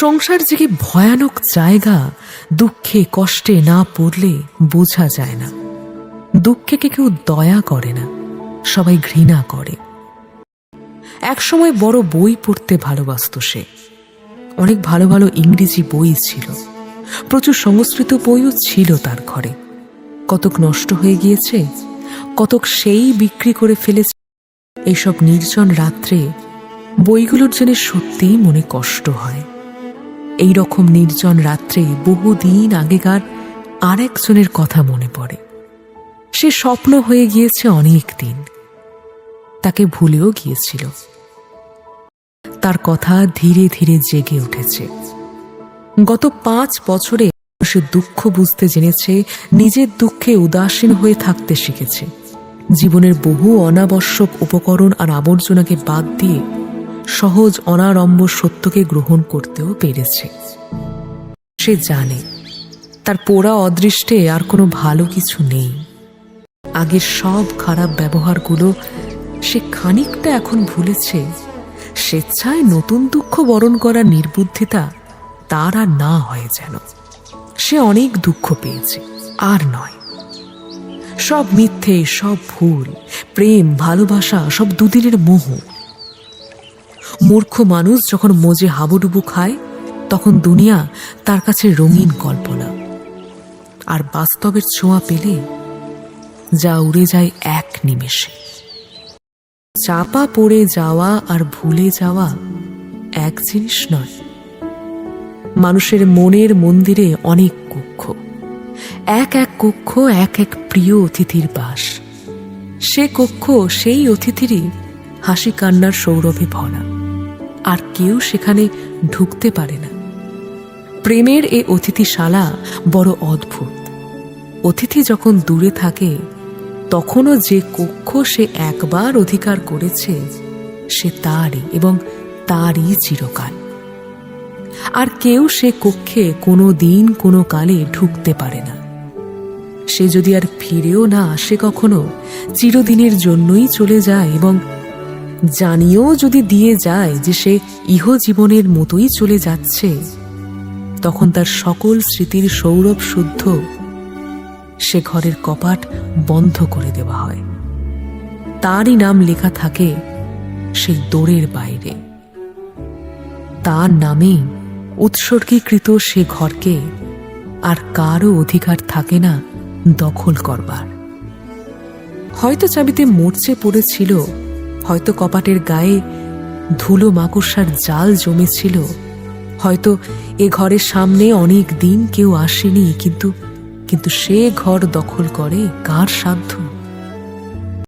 সংসার যে কি ভয়ানক জায়গা, দুঃখে, কষ্টে না পড়লে বোঝা যায় না। দুঃখে কে কেউ দয়া করে না, সবাই ঘৃণা করে। একসময় বড় বই পড়তে ভালোবাসত সে। অনেক ভালো ভালো ইংরেজি বই ছিল। প্রচুর সংস্কৃত বইও ছিল তার ঘরে। কতক নষ্ট হয়ে গিয়েছে, কতক সেই বিক্রি করে ফেলেছে। এইসব নির্জন রাত্রে বইগুলোর জন্য সত্যিই মনে কষ্ট হয়। এই রকম নির্জন রাত্রে বহুদিন আগেকার আর একজনের কথা মনে পড়ে। সে স্বপ্ন হয়ে গিয়েছে অনেক দিন। তাকে ভুলেও গিয়েছিল। তার কথা ধীরে ধীরে জেগে উঠেছে। গত পাঁচ বছরে সে দুঃখ বুঝতে জেনেছে, নিজের দুঃখে উদাসীন হয়ে থাকতে শিখেছে। জীবনের বহু অনাবশ্যক উপকরণ আর আবর্জনাকে বাদ দিয়ে সহজ অনারম্ব সত্যকে গ্রহণ করতেও পেরেছে। সে জানে, তার পোড়া অদৃষ্টে আর কোনো ভালো কিছু নেই। আগের সব খারাপ ব্যবহারগুলো সে খানিকটা এখন ভুলেছে। স্বেচ্ছায় নতুন দুঃখ বরণ করার নির্বুদ্ধিতা তার আর না হয় যেন। সে অনেক দুঃখ পেয়েছে, আর নয়। সব মিথ্যে, সব ভুল, প্রেম, ভালোবাসা, সব দুদিনের মোহ মূর্খ মানুষ যখন মোজে হাবুডুবু খায়, তখন দুনিয়া তার কাছে রঙিন কল্পনা। আর বাস্তবের ছোঁয়া পেলে যা উড়ে যায় এক নিমেষে। চাপা পড়ে যাওয়া আর ভুলে যাওয়া এক জিনিস নয়। মানুষের মনের মন্দিরে অনেক কক্ষ। এক এক কক্ষ, এক এক প্রিয় অতিথির বাস। সে কক্ষ সেই অতিথিরই হাসি কান্নার সৌরভে ভরা। আর কেউ সেখানে ঢুকতে পারে না। প্রেমের এ অতিথিশালা বড় অদ্ভুত। অতিথি যখন দূরে থাকে, তখনও যে কক্ষ সে একবার অধিকার করেছে, সে তারই এবং তারই চিরকাল। আর কেউ সে কক্ষে কোনো দিন কোনো কালে ঢুকতে পারে না। সে যদি আর ফিরেও না আসে কখনো, চিরদিনের জন্যই চলে যায় এবং জানিয়েও যদি দিয়ে যায় যে সে ইহ জীবনের মতোই চলে যাচ্ছে, তখন তার সকল স্মৃতির সৌরভ শুদ্ধ। সে ঘরের কপাট বন্ধ করে দেওয়া হয়। তারই নাম লেখা থাকে সেই দোরের বাইরে। তার নামে উৎসর্গীকৃত সে ঘরকে আর কারও অধিকার থাকে না দখল করবার। হয়তো চাবিতে মরচে পড়েছিল হয়তো কপাটের গায়ে ধুলো মাকুসার জাল জমেছিল। হয়তো এ ঘরের সামনে অনেক দিন কেউ আসেনি, কিন্তু কিন্তু সে ঘর দখল করে কার সাধ্য?